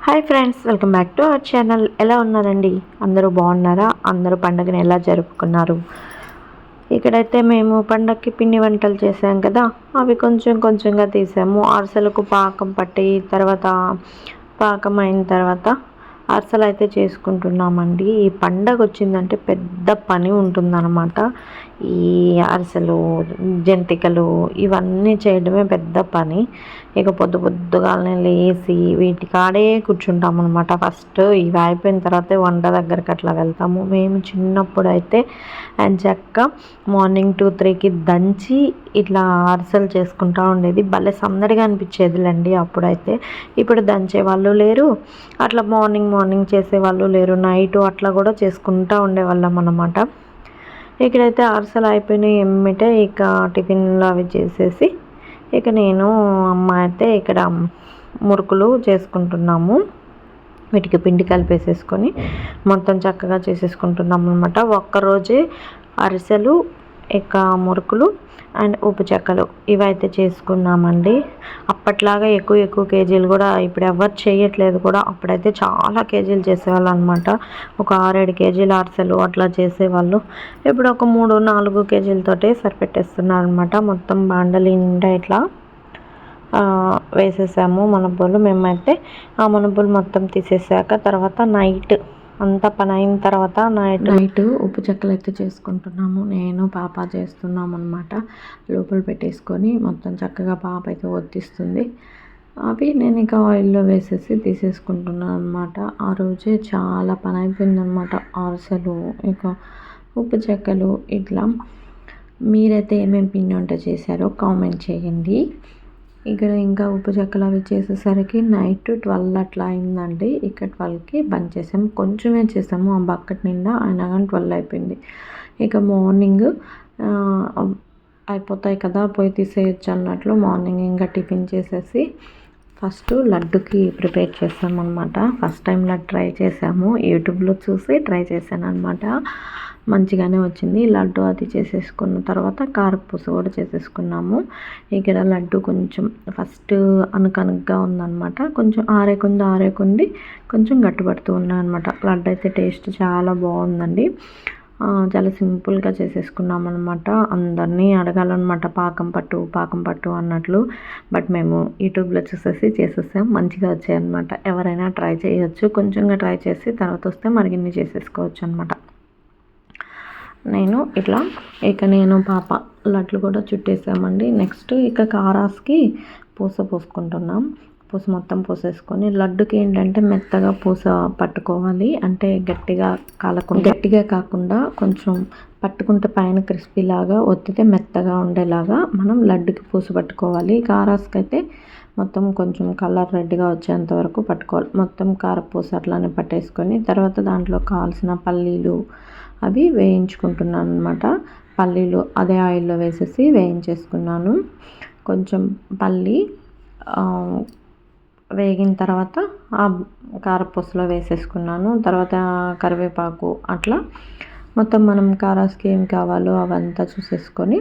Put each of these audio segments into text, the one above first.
Hi friends welcome back to our channel. ఎలా ఉన్నారండి? అందరూ బాగున్నారా? అందరూ పండగని ఎలా జరుపుకున్నారు? ఇక్కడైతే మేము పండగకి పిండి వంటలు చేసాం కదా. అవి కొంచెం కొంచెంగా తీసాము. అరసలకు పాకం పట్టి తర్వాత పాకం అయిన తర్వాత అరసలు అయితే చేసుకుంటున్నామండి. ఈ పండగ వచ్చిందంటే పెద్ద పని ఉంటుందన్నమాట. ఈ అరిసెలు జంతికలు ఇవన్నీ చేయడమే పెద్ద పని. ఇక పొద్దు పొద్దుగానే లేచి వీటి కాడే కూర్చుంటాం అనమాట ఫస్ట్ ఇవి అయిపోయిన తర్వాత వంట దగ్గరికి అట్లా వెళ్తాము. మేము చిన్నప్పుడు అయితే చక్క మార్నింగ్ టూ త్రీకి దంచి ఇట్లా అరిసెలు చేసుకుంటూ ఉండేది. భలే సందడిగా అనిపించేదిలేండి అప్పుడైతే. ఇప్పుడు దంచే వాళ్ళు లేరు. అట్లా మార్నింగ్ మార్నింగ్ చేసేవాళ్ళు లేరు నైట్ అట్లా కూడా చేసుకుంటూ ఉండేవాళ్ళం అనమాట ఇక్కడైతే అరసలు అయిపోయినాయి ఎమ్మిటే ఇక టిఫిన్లు అవి చేసేసి ఇక నేను అమ్మ అయితే ఇక్కడ మురుకులు చేసుకుంటున్నాము. వీటికి పిండి కలిపేసేసుకొని మొత్తం చక్కగా చేసేసుకుంటున్నాం అనమాట ఒక్కరోజే అరిసెలు ఇక మురుకులు అండ్ ఉప్పు చెక్కలు. ఇవైతే చేసుకున్నామండి. అప్పట్లాగా ఎక్కువ ఎక్కువ కేజీలు కూడా ఇప్పుడు ఎవరు చేయట్లేదు కూడా అప్పుడైతే చాలా కేజీలు చేసేవాళ్ళు అనమాట ఒక ఆరేడు కేజీలు అరసలు అట్లా చేసేవాళ్ళు. ఇప్పుడు ఒక మూడు నాలుగు కేజీలతోటే సరిపెట్టేస్తున్నారు అనమాట మొత్తం బాండలి నిండా ఇట్లా వేసేసాము మనబ్బులు. మేమైతే ఆ మనబ్బులు మొత్తం తీసేసాక తర్వాత నైట్ అంతా పని అయిన తర్వాత నైట్ నైట్ ఉప్పు చెక్కలు అయితే చేసుకుంటున్నాము. నేను పాప చేస్తున్నాము అనమాట లోపల పెట్టేసుకొని మొత్తం చక్కగా పాప అయితే వద్దిస్తుంది అవి నేను ఇక ఆయిల్లో వేసేసి తీసేసుకుంటున్నాను అనమాట ఆ రోజే చాలా పని అయిపోయిందనమాట అరసలు ఇక ఉప్పు చెక్కలు ఇట్లా. మీరైతే ఏమేమి పిండి వంట చేశారో కామెంట్ చేయండి. ఇక్కడ ఇంకా ఉప్పుచెక్కలు అవి చేసేసరికి నైట్ ట్వెల్వ్ అట్లా అయిందండి. ఇక్కడ ట్వెల్వ్కి బంద్ చేసాము కొంచెమే చేసాము. ఆ బకెట్ నిండా అయినా కానీ ట్వెల్వ్ అయిపోయింది. ఇక మార్నింగ్ అయిపోతాయి కదా పోయి తీసేయచ్చు అన్నట్లు మార్నింగ్ ఇంకా టిఫిన్ చేసేసి ఫస్ట్ లడ్డుకి ప్రిపేర్ చేసామన్నమాట. ఫస్ట్ టైం లడ్డు ట్రై చేసాము. యూట్యూబ్లో చూసి ట్రై చేశాను అనమాట మంచిగానే వచ్చింది. లడ్డు అది చేసేసుకున్న తర్వాత కారపూస కూడా చేసేసుకున్నాము. ఇక్కడ లడ్డు కొంచెం ఫస్ట్ అనుకనుగ్గా ఉందన్నమాట. కొంచెం ఆరేకుంది ఆరేకుంది కొంచెం గట్టిపడుతూ ఉన్నాయి అనమాట లడ్డు అయితే టేస్ట్ చాలా బాగుందండి. చాలా సింపుల్గా చేసేసుకున్నాం అనమాట అందరినీ అడగాలన్నమాట పాకం పట్టు పాకం పట్టు అన్నట్లు. బట్ మేము యూట్యూబ్లో చూసేసి చేసేసాం మంచిగా వచ్చాయన్నమాట. ఎవరైనా ట్రై చేయొచ్చు కొంచెంగా ట్రై చేసి తర్వాత వస్తే మరిగిన్ని చేసేసుకోవచ్చు అనమాట నేను ఇట్లా ఇక నేను పాప లడ్లు కూడా చుట్టేసామండి. నెక్స్ట్ ఇక కారాస్కి పూస పోసుకుంటున్నాం. పూస మొత్తం పోసేసుకొని లడ్డుకి ఏంటంటే మెత్తగా పూస పట్టుకోవాలి. అంటే గట్టిగా కాలకుండా గట్టిగా కాకుండా కొంచెం పట్టుకుంటే పైన క్రిస్పీలాగా ఒత్తితే మెత్తగా ఉండేలాగా మనం లడ్డుకి పూస పట్టుకోవాలి. కారాస్కి అయితే మొత్తం కొంచెం కలర్ రెడ్గా వచ్చేంత వరకు పట్టుకోవాలి. మొత్తం కారపూస అట్లానే పట్టేసుకొని తర్వాత దాంట్లో కావాల్సిన పల్లీలు అవి వేయించుకుంటున్నాను అనమాట పల్లీలు అదే ఆయిల్లో వేసేసి వేయించేసుకున్నాను. కొంచెం పల్లి వేగిన తర్వాత ఆ కారపూసలో వేసేసుకున్నాను. తర్వాత కరివేపాకు అట్లా మొత్తం మనం కారాస్కి ఏం కావాలో అవంతా చూసేసుకొని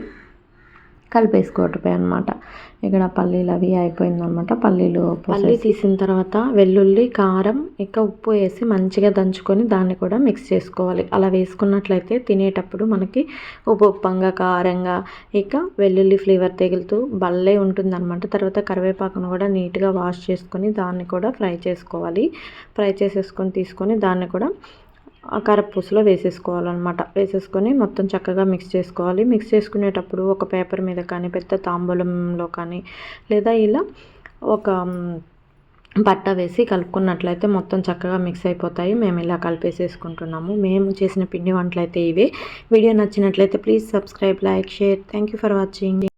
కలిపేసుకోవటమే అనమాట ఇక్కడ పల్లీలు అవి అయిపోయిందనమాట పల్లీలు పల్లీ తీసిన తర్వాత వెల్లుల్లి కారం ఇక ఉప్పు వేసి మంచిగా దంచుకొని దాన్ని కూడా మిక్స్ చేసుకోవాలి. అలా వేసుకున్నట్లయితే తినేటప్పుడు మనకి ఉప్పు ఉప్పంగా కారంగా ఇక వెల్లుల్లి ఫ్లేవర్ తెగులుతూ భలే ఉంటుందన్నమాట. తర్వాత కరివేపాకును కూడా నీట్గా వాష్ చేసుకొని దాన్ని కూడా ఫ్రై చేసుకోవాలి. ఫ్రై చేసేసుకొని తీసుకొని దాన్ని కూడా కారపూసలో వేసేసుకోవాలన్నమాట. వేసేసుకొని మొత్తం చక్కగా మిక్స్ చేసుకోవాలి. మిక్స్ చేసుకునేటప్పుడు ఒక పేపర్ మీద కానీ పెద్ద తాంబూలంలో కానీ లేదా ఇలా ఒక బట్ట వేసి కలుపుకున్నట్లయితే మొత్తం చక్కగా మిక్స్ అయిపోతాయి. మేము ఇలా కలిపేసేసుకుంటున్నాము. మేము చేసిన పిండి వంటలు అయితే ఇవే. వీడియో నచ్చినట్లయితే please subscribe like share thank you for watching